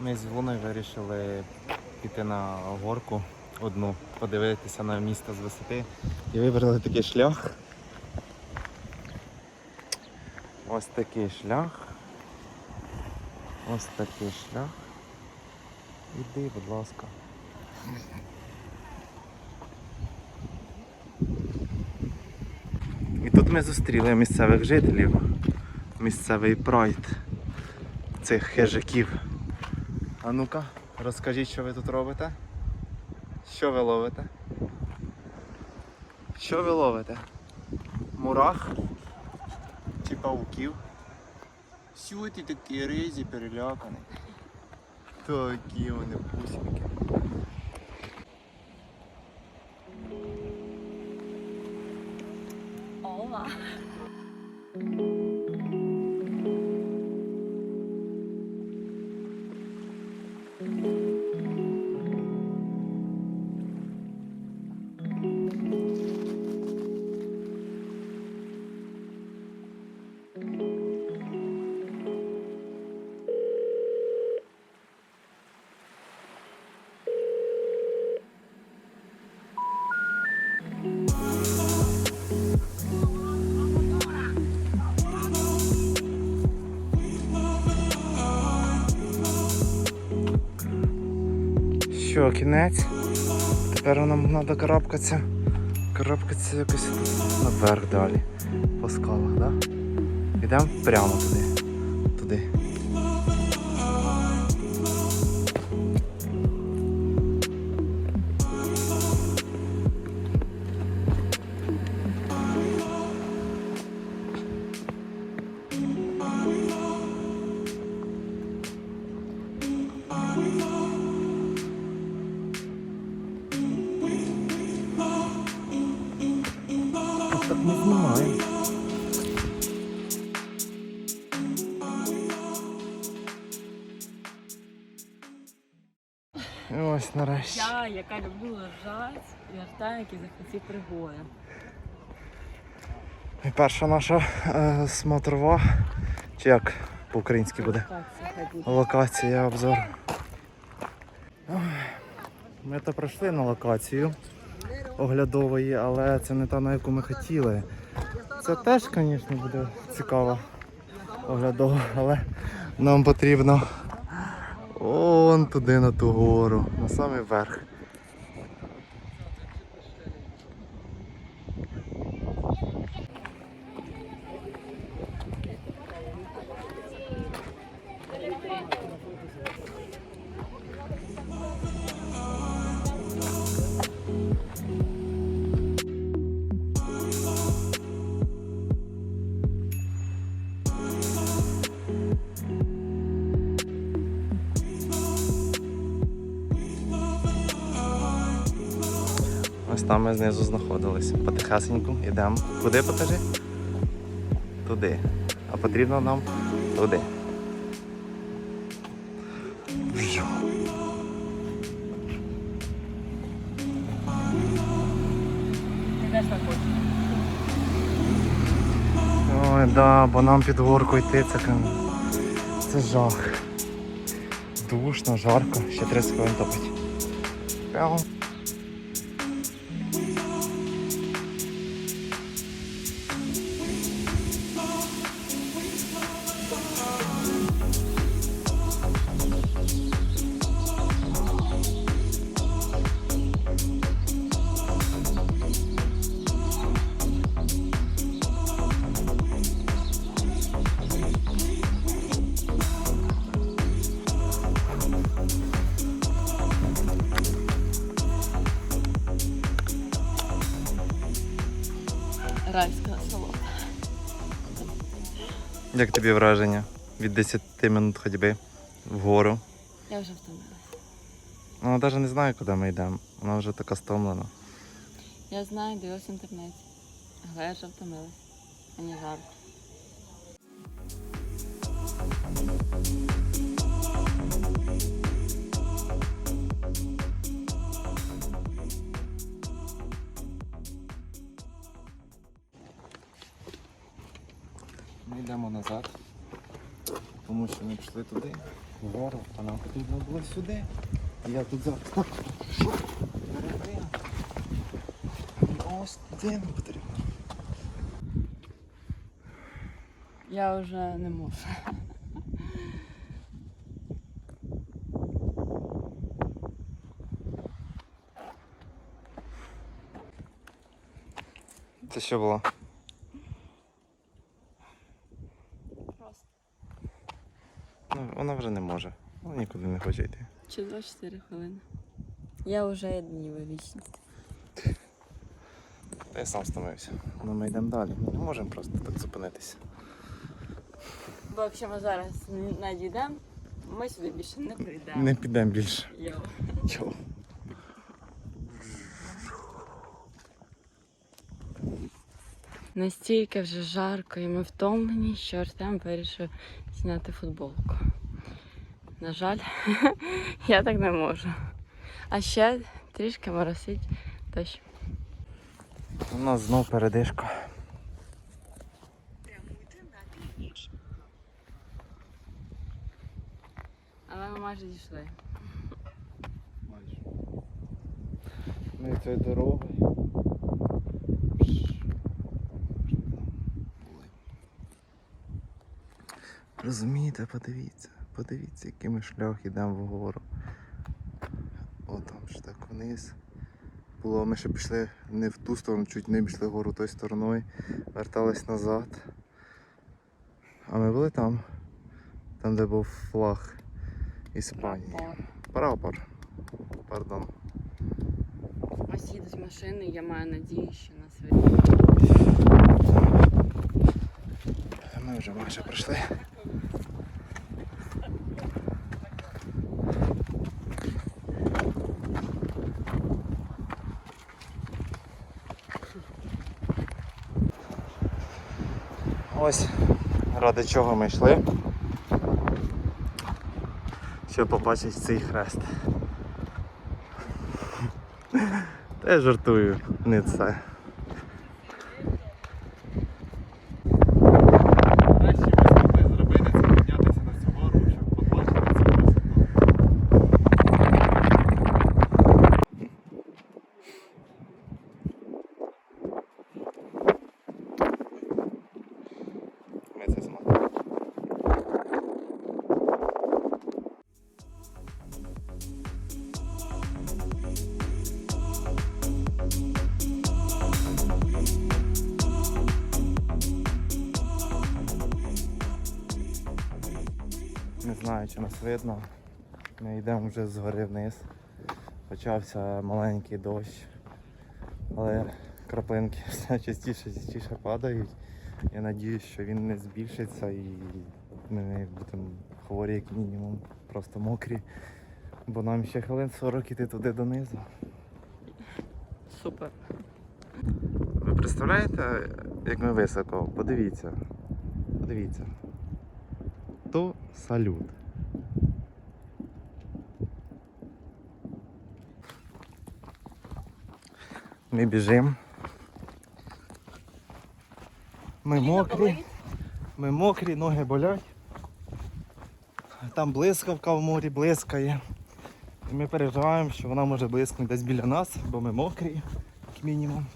Ми з Луною вирішили піти на горку одну, подивитися на місто з висоти. І вибрали такий шлях. Ось такий шлях. Ось такий шлях. Іди, будь ласка. І тут ми зустріли місцевих жителів, місцевий прайд цих хижаків. А ну-ка, розкажіть, що ви тут робите? Що ви ловите? Що ви ловите? Мурах? Чи пауків? Ти такі ризі перелякані. Такі вони пусінки. Що, кінець? Тепер нам треба карабкатися. Карабкатися якось наверх далі. По скалах, так? Да? Йдемо прямо туди. Туди. Ось. Я, яка люблю лежати і ждаю якісь ці пригоди. І перша наша е, смотрова. Чи як по-українськи буде? Локація, обзор. Ой, Ми то пройшли на локацію оглядової, але це не та, на яку ми хотіли. Це теж, звісно, буде цікаво оглядово, але нам потрібно он туди на ту гору, на самий верх. Ось там ми знизу знаходилися. Потихесеньку йдемо. Куди покажи? Туди. А потрібно нам туди. Ой, да, бо нам під горку йти це, це жах. Душно, жарко, ще 30 хвилин топить. Райська солода. Як тобі враження від 10 минут ходьби вгору? Я вже втомилась. Ну, навіть не знаю, куди ми йдемо. Вона вже така стомлена. Я знаю, дивилась в інтернеті. Але я вже втомилась. Мені жарко. Йдемо назад, тому що ми пішли туди, вгору, а нам потрібно було сюди. І я тут зараз так перекрив. Ось туди нам потрібно. Я вже не можу. Це що було? Просто. Ну, вона вже не може. Нікуди не хоче йти. Чи 24 хвилини. Я вже днів вічність. Та я сам стомився. Ну ми йдемо далі. Ми не можемо просто так зупинитися. Бо якщо ми зараз не надійдемо, ми сюди більше не прийдемо. Не підемо більше. Йо. Йоу. Настільки вже жарко і ми втомлені, що Артем вирішив зняти футболку. На жаль, я так не можу. А ще трішки моросить дощ. У нас знов передишка. Але ми майже дійшли. Майже. Ми цією дорогою. Розумієте, подивіться, подивіться, який ми шлях йдемо вгору. О, там ж так вниз. Було, ми ще пішли не в ту сторону, чуть не пішли вгору тою стороною, вертались назад. А ми були там, там де був флаг Іспанії. Прапор. Пардон. Ось їдуть машини, я маю надію, що нас вийде. Ми вже майже прийшли. Ось ради чого ми йшли. Щоб побачити цей хрест. Та я жартую, не це. Не знаю, чи нас видно. Ми йдемо вже згори вниз. Почався маленький дощ, але краплинки все частіше частіше падають. Я сподіваюся, що він не збільшиться і ми не будемо хворі як мінімум, просто мокрі. Бо нам ще хвилин 40 іти туди донизу. Супер. Ви представляєте, як ми високо? Подивіться. Подивіться. Салют. Ми біжимо. Ми мокрі. Ми мокрі, ноги болять. Там блискавка в морі блискає. І ми переживаємо, що вона може блискнути десь біля нас, бо ми мокрі, як мінімум.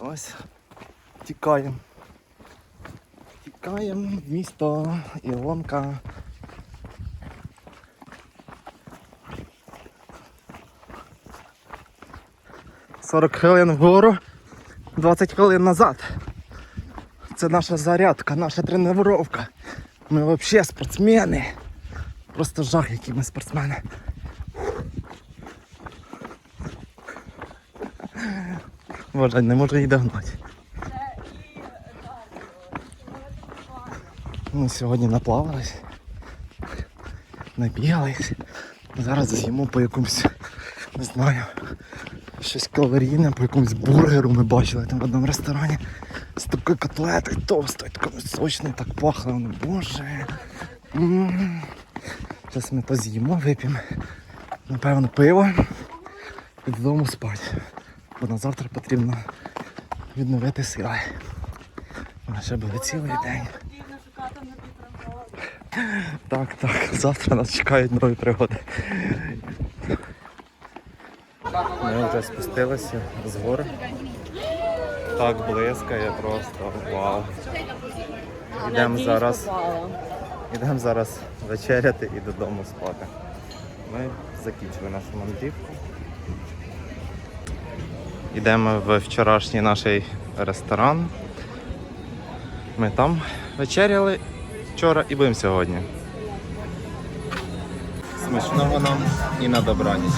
Ось. Тікаємо. Тікаємо в місто Ілонка. Сорок хвилин вгору, 20 хвилин назад. Це наша зарядка, наша тренування. Ми взагалі спортсмени. Просто жах, які ми спортсмени. Боже, не можу її догнати. Ми сьогодні наплавались, набігались. Зараз з'їмо по якомусь, не знаю, щось калорійне, по якомусь бургеру ми бачили там в одному ресторані. З такою котлетою товстою, такою сочною, так пахло. воно, Боже. Зараз ми то з'їмо, вип'ємо. Напевно, пиво і додому спати. Бо на завтра потрібно відновити сили. Нас ще буде цілий день. Так, так, завтра нас чекають нові пригоди. Ми вже спустилися з гори. Так блискає просто. Вау. Йдемо зараз. Ідемо зараз вечеряти і додому спати. Ми закінчили нашу мандрівку. Йдемо в вчорашній наш ресторан. Ми там вечеряли вчора і будемо сьогодні. Смачного нам і на добраніч.